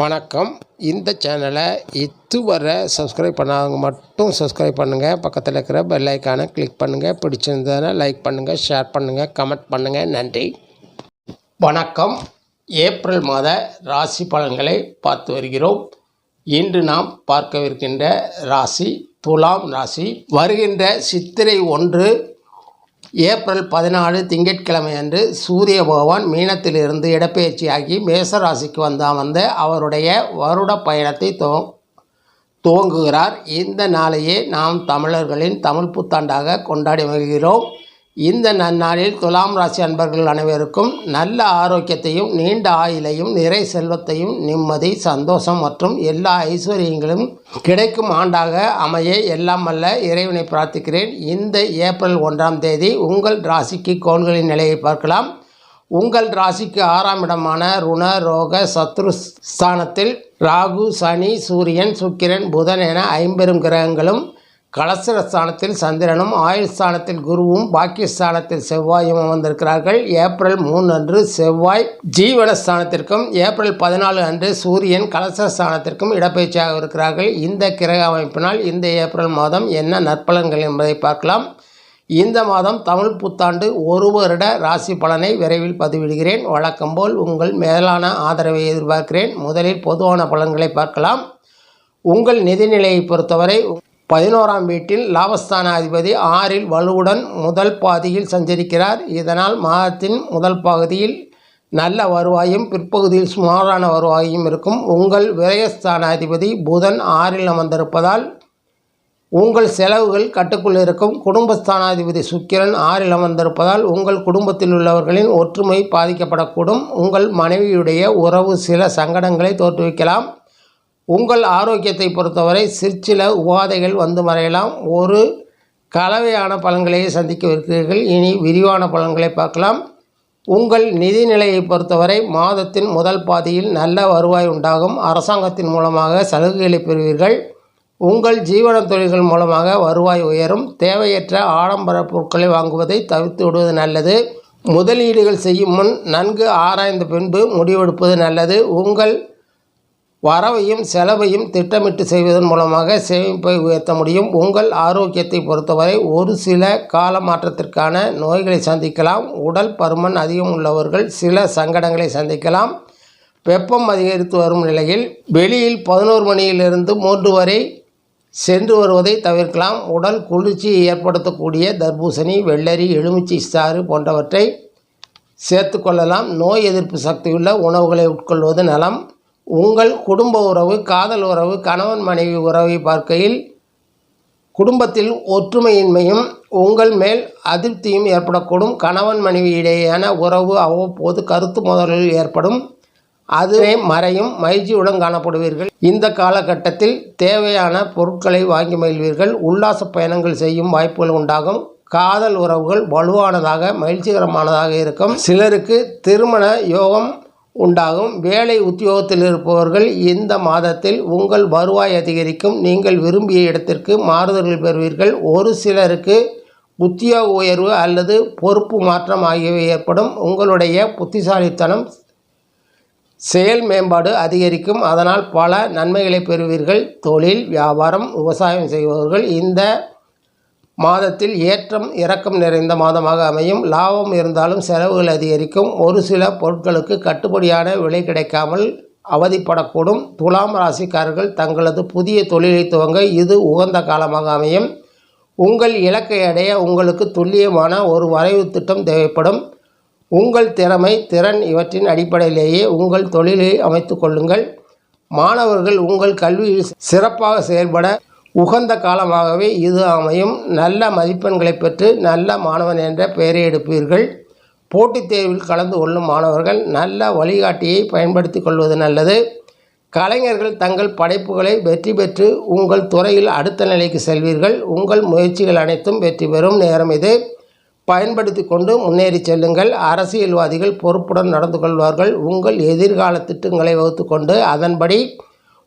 வணக்கம். இந்த சேனலை இதுவரை சப்ஸ்கிரைப் பண்ணாதவங்க மட்டும் சப்ஸ்கிரைப் பண்ணுங்கள் பக்கத்தில் இருக்கிற பெல் ஐக்கானை கிளிக் பண்ணுங்கள் பிடிச்சிருந்ததுன்னா லைக் பண்ணுங்கள் ஷேர் பண்ணுங்கள் கமெண்ட் பண்ணுங்கள் நன்றி. வணக்கம். ஏப்ரல் மாத ராசி பலன்களை பார்த்து வருகிறோம். இன்று நாம் பார்க்கவிருக்கின்ற ராசி துலாம் ராசி. வருகின்ற சித்திரை ஒன்று ஏப்ரல் பதினாலு திங்கட்கிழமை அன்று சூரிய பகவான் மீனத்திலிருந்து இடப்பெயர்ச்சியாகி மேசராசிக்கு வந்தால் வந்த வந்த அவருடைய வருட பயணத்தை துவ துவங்குகிறார். இந்த நாளையே நாம் தமிழர்களின் தமிழ் புத்தாண்டாக கொண்டாடி வருகிறோம். இந்த நன்னாளில் துலாம் ராசி அன்பர்கள் அனைவருக்கும் நல்ல ஆரோக்கியத்தையும் நீண்ட ஆயிலையும் நிறை செல்வத்தையும் நிம்மதி சந்தோஷம் மற்றும் எல்லா ஐஸ்வர்யங்களும் கிடைக்கும் ஆண்டாக அமைய எல்லாம் அல்ல இறைவனை பிரார்த்திக்கிறேன். இந்த ஏப்ரல் ஒன்றாம் தேதி உங்கள் ராசிக்கு கோள்களின் நிலையை பார்க்கலாம். உங்கள் ராசிக்கு ஆறாம் இடமான ருண ரோக சத்ரு ஸ்தானத்தில் ராகு சனி சூரியன் சுக்கிரன் புதன் என ஐம்பெரும் கிரகங்களும் கலசரஸ்தானத்தில் சந்திரனும் ஆயுள் ஸ்தானத்தில் குருவும் பாக்கியஸ்தானத்தில் செவ்வாயும் அமர்ந்திருக்கிறார்கள். ஏப்ரல் மூணு அன்று செவ்வாய் ஜீவன ஸ்தானத்திற்கும் ஏப்ரல் பதினாலு அன்று சூரியன் கலசரஸ்தானத்திற்கும் இடப்பெயர்ச்சியாக இருக்கிறார்கள். இந்த கிரக அமைப்பினால் இந்த ஏப்ரல் மாதம் என்ன நற்பலன்கள் என்பதை பார்க்கலாம். இந்த மாதம் தமிழ் புத்தாண்டு ஒரு வருட ராசி பலனை விரைவில் பதிவிடுகிறேன். வழக்கம்போல் உங்கள் மேலான ஆதரவை எதிர்பார்க்கிறேன். முதலில் பொதுவான பலன்களை பார்க்கலாம். உங்கள் நிதிநிலையை பொறுத்தவரை பதினோராம் வீட்டில் லாபஸ்தானாதிபதி ஆறில் வலுவுடன் முதல் பாதியில் சஞ்சரிக்கிறார். இதனால் மாதத்தின் முதல் பகுதியில் நல்ல வருவாயும் பிற்பகுதியில் சுமாரான வருவாயும் இருக்கும். உங்கள் விரயஸ்தானாதிபதி புதன் ஆறில் அமர்ந்திருப்பதால் உங்கள் செலவுகள் கட்டுக்குள் இருக்கும். குடும்பஸ்தானாதிபதி சுக்கிரன் ஆறில் அமர்ந்திருப்பதால் உங்கள் குடும்பத்தில் உள்ளவர்களின் ஒற்றுமை பாதிக்கப்படக்கூடும். உங்கள் மனைவியுடைய உறவு சில சங்கடங்களை தோற்றுவிக்கலாம். உங்கள் ஆரோக்கியத்தை பொறுத்தவரை சிற்சில உபாதைகள் வந்து மறையலாம். ஒரு கலவையான பலன்களையே சந்திக்கவிருக்கிறீர்கள் இனி விரிவான பலன்களை பார்க்கலாம். உங்கள் நிதி நிலையை பொறுத்தவரை மாதத்தின் முதல் பாதியில் நல்ல வருவாய் உண்டாகும். அரசாங்கத்தின் மூலமாக சலுகைகளை பெறுவீர்கள். உங்கள் ஜீவன தொழில்கள் மூலமாக வருவாய் உயரும். தேவையற்ற ஆடம்பர பொருட்களை வாங்குவதை தவிர்த்து விடுவது நல்லது. முதலீடுகள் செய்யும் முன் நன்கு ஆராய்ந்த பின்பு முடிவெடுப்பது நல்லது. உங்கள் வரவையும் செலவையும் திட்டமிட்டு செய்வதன் மூலமாக சேமிப்பை உயர்த்த முடியும். உங்கள் ஆரோக்கியத்தை பொறுத்தவரை ஒரு சில கால மாற்றத்திற்கான நோய்களை சந்திக்கலாம். உடல் பருமன் அதிகம் உள்ளவர்கள் சில சங்கடங்களை சந்திக்கலாம். வெப்பம் அதிகரித்து வரும் நிலையில் வெளியில் பதினோரு மணியிலிருந்து மூன்று வரை சென்று வருவதை தவிர்க்கலாம். உடல் குளிர்ச்சியை ஏற்படுத்தக்கூடிய தர்பூசணி வெள்ளரி எலுமிச்சை சாறு போன்றவற்றை சேர்த்து கொள்ளலாம். நோய் எதிர்ப்பு சக்தியுள்ள உணவுகளை உட்கொள்வது நலம். உங்கள் குடும்ப உறவு காதல் உறவு கணவன் மனைவி உறவை பார்க்கையில் குடும்பத்தில் ஒற்றுமையின்மையும் உங்கள் மேல் அதிருப்தியும் ஏற்படக்கூடும். கணவன் மனைவி இடையேயான உறவு அவ்வப்போது கருத்து மோதல்கள் ஏற்படும். அதுவே மறையும். மகிழ்ச்சியுடன் காணப்படுவீர்கள். இந்த காலகட்டத்தில் தேவையான பொருட்களை வாங்கி மகிழ்வீர்கள். உல்லாச பயணங்கள் செய்யும் வாய்ப்புகள் உண்டாகும். காதல் உறவுகள் வலுவானதாக மகிழ்ச்சிகரமானதாக இருக்கும். சிலருக்கு திருமண யோகம் உண்டாகும். வேலை உத்தியோகத்தில் இருப்பவர்கள் இந்த மாதத்தில் உங்கள் வருவாய் அதிகரிக்கும். நீங்கள் விரும்பிய இடத்திற்கு மாறுதல்கள் பெறுவீர்கள். ஒரு சிலருக்கு உத்தியோக உயர்வு அல்லது பொறுப்பு மாற்றம் ஆகியவை ஏற்படும். உங்களுடைய புத்திசாலித்தனம் செயல் மேம்பாடு அதிகரிக்கும். அதனால் பல நன்மைகளை பெறுவீர்கள். தொழில் வியாபாரம் விவசாயம் செய்பவர்கள் இந்த மாதத்தில் ஏற்றம் இறக்கம் நிறைந்த மாதமாக அமையும். லாபம் இருந்தாலும் செலவுகள் அதிகரிக்கும். ஒரு சில பொருட்களுக்கு கட்டுப்படியான விலை கிடைக்காமல் அவதிப்படக்கூடும். துலாம் ராசிக்காரர்கள் தங்களது புதிய தொழிலை துவங்க இது உகந்த காலமாக அமையும். உங்கள் இலக்கை அடைய உங்களுக்கு துல்லியமான ஒரு வரைவு திட்டம் தேவைப்படும். உங்கள் திறமை திறன் இவற்றின் அடிப்படையிலேயே உங்கள் தொழிலை அமைத்து கொள்ளுங்கள். மாணவர்கள் உங்கள் கல்வியில் சிறப்பாக செயல்பட உகந்த காலமாகவே இது அமையும். நல்ல மதிப்பெண்களை பெற்று நல்ல மாணவன் என்ற பெயரை எடுப்பீர்கள். போட்டித் தேர்வில் கலந்து கொள்ளும் மாணவர்கள் நல்ல வழிகாட்டியை பயன்படுத்தி கொள்வது நல்லது. கலைஞர்கள் தங்கள் படைப்புகளை வெற்றி பெற்று உங்கள் துறையில் அடுத்த நிலைக்கு செல்வீர்கள். உங்கள் முயற்சிகள் அனைத்தும் வெற்றி பெறும் நேரம் இது. பயன்படுத்தி கொண்டு முன்னேறி செல்லுங்கள். அரசியல்வாதிகள் பொறுப்புடன் நடந்து கொள்வார்கள். உங்கள் எதிர்கால திட்டங்களை வகுத்து கொண்டு அதன்படி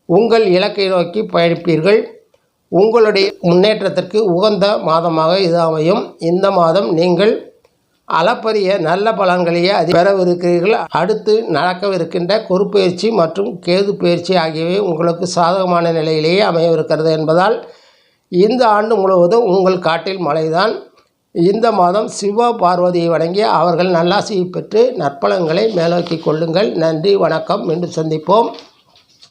உங்கள் இலக்கை நோக்கி பயணிப்பீர்கள். உங்களுடைய முன்னேற்றத்திற்கு உகந்த மாதமாக இது அமையும். இந்த மாதம் நீங்கள் அளப்பரிய நல்ல பலன்களையே அது பெறவிருக்கிறீர்கள். அடுத்து நடக்கவிருக்கின்ற குறுப்பெயர்ச்சி மற்றும் கேது பயிற்சி ஆகியவை உங்களுக்கு சாதகமான நிலையிலேயே அமையவிருக்கிறது என்பதால் இந்த ஆண்டு முழுவதும் உங்கள் காட்டில் மழைதான். இந்த மாதம் சிவ பார்வதியை வணங்கி அவர்கள் நல்லாசியை பெற்று நற்பலன்களை மேலோக்கி கொள்ளுங்கள். நன்றி வணக்கம். மீண்டும் சந்திப்போம்.